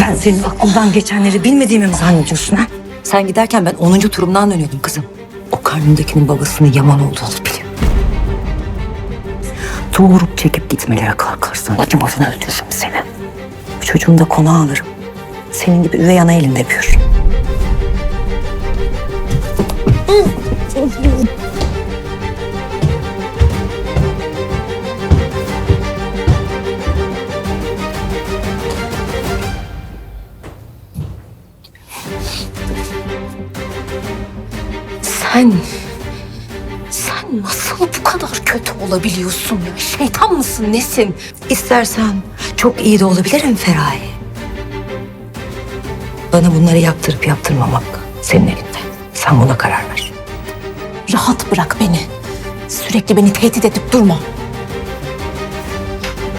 Ben senin aklından geçenleri bilmediğimi mi zannediyorsun ha? Sen giderken ben 10. turumdan dönüyordum kızım. O karnındakinin babasının Yaman olduğunu biliyorum. Doğurup çekip gitmelere kalkarsan acımasına öldürürüm seni. Çocuğunu da konağa alırım. Senin gibi üvey ana elinde büyür. Sen... Sen nasıl bu kadar kötü olabiliyorsun ya? Şeytan mısın nesin? İstersen çok iyi de olabilirim Feraye. Bana bunları yaptırıp yaptırmamak senin elinde. Sen buna karar ver. Rahat bırak beni. Sürekli beni tehdit edip durma.